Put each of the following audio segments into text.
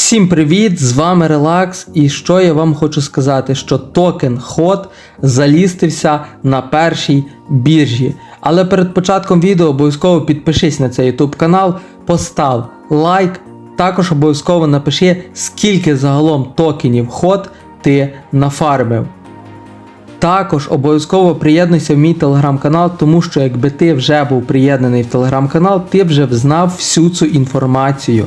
Всім привіт! З вами Релакс. І що я вам хочу сказати, що токен HOT залістився на першій біржі. Але перед початком відео обов'язково підпишись на цей YouTube канал, постав лайк, також обов'язково напиши, скільки загалом токенів HOT ти нафармив. Також обов'язково приєднуйся в мій телеграм-канал, тому що якби ти вже був приєднаний в телеграм-канал, ти б вже знав всю цю інформацію.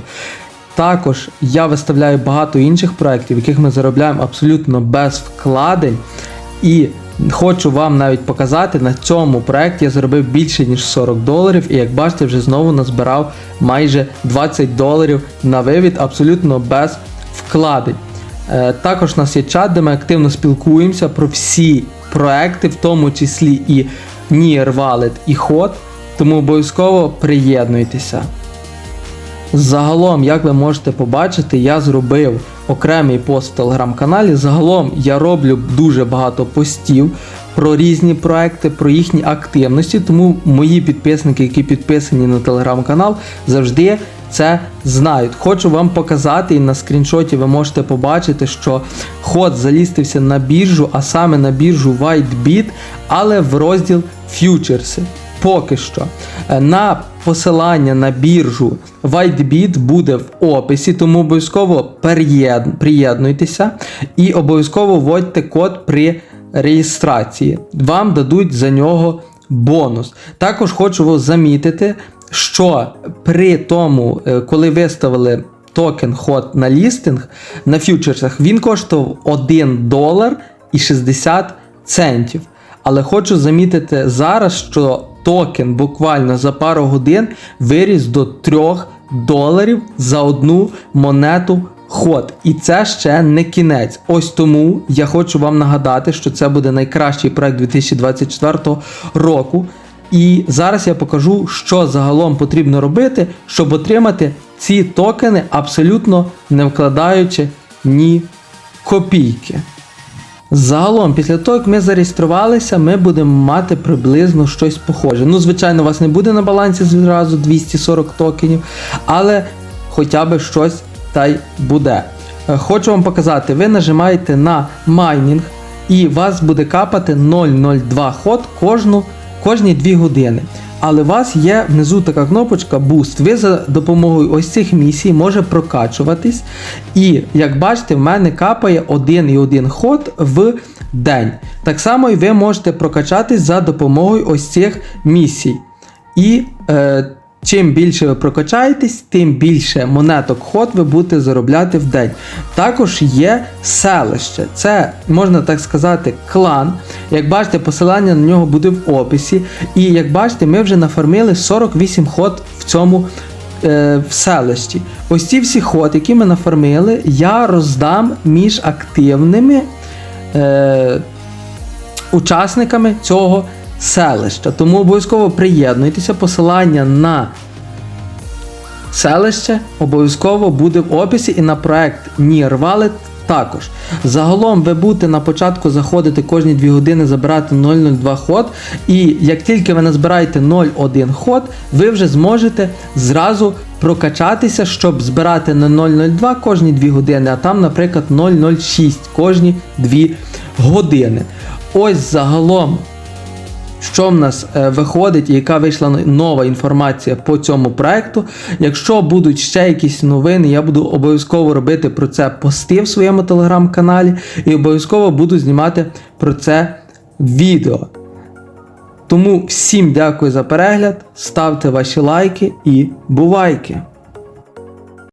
Також я виставляю багато інших проєктів, в яких ми заробляємо абсолютно без вкладень. І хочу вам навіть показати, на цьому проєкті я заробив більше ніж 40 доларів, і як бачите, вже знову назбирав майже 20 доларів на вивід абсолютно без вкладень. Е, Також у нас є чат, де ми активно спілкуємося про всі проекти, в тому числі і Near Wallet і HOT, тому обов'язково приєднуйтеся. Загалом, як ви можете побачити, я зробив окремий пост в телеграм-каналі. Загалом я роблю дуже багато постів про різні проекти, про їхні активності. Тому мої підписники, які підписані на телеграм-канал, завжди це знають. Хочу вам показати, і на скріншоті ви можете побачити, що ход залістився на біржу, а саме на біржу WhiteBit, але в розділ фьючерси. Поки що. Е, На посилання на біржу WhiteBit буде в описі, тому обов'язково приєднуйтеся і обов'язково вводьте код при реєстрації. Вам дадуть за нього бонус. Також хочу замітити, що при тому, е, коли виставили токен ход на лістинг на фьючерсах, він коштував 1 долар і 60 центів. Але хочу замітити зараз, що токен буквально за пару годин виріс до 3 доларів за одну монету ход. І це ще не кінець. Ось тому я хочу вам нагадати, що це буде найкращий проект 2024 року. І зараз я покажу, що загалом потрібно робити, щоб отримати ці токени, абсолютно не вкладаючи ні копійки. Загалом, після того, як ми зареєструвалися, ми будемо мати приблизно щось похоже. Ну, звичайно, у вас не буде на балансі зразу 240 токенів, але хоча б щось та й буде. Е, Хочу вам показати, ви нажимаєте на майнінг, і вас буде капати 0,02 ход кожну, кожні 2 години. Але у вас є внизу така кнопочка Boost. Ви за допомогою ось цих місій може прокачуватись. І як бачите, в мене капає 1,1 ход в день. Так само і ви можете прокачатись за допомогою ось цих місій. І е, чим більше ви прокачаєтесь, тим більше монеток ход ви будете заробляти в день. Також є селище. Це, можна так сказати, клан. Як бачите, посилання на нього буде в описі. І як бачите, ми вже нафармили 48 ход в цьому е, в селищі. Ось ці всі ход, які ми нафармили, я роздам між активними. Е, учасниками цього селища. Тому обов'язково приєднуйтеся. Посилання на селище обов'язково буде в описі і на проект Wallet також. Загалом ви будете на початку заходити кожні 2 години забирати 002 ход. І як тільки ви назбираєте 0,1 ход, ви вже зможете зразу прокачатися, щоб збирати не 0,02 кожні 2 години, а там, наприклад, 0,06 кожні 2 години. Ось загалом що в нас е, виходить і яка вийшла нова інформація по цьому проекту. Якщо будуть ще якісь новини, я буду обов'язково робити про це пости в своєму телеграм-каналі і обов'язково буду знімати про це відео. Тому всім дякую за перегляд, ставте ваші лайки і бувайки!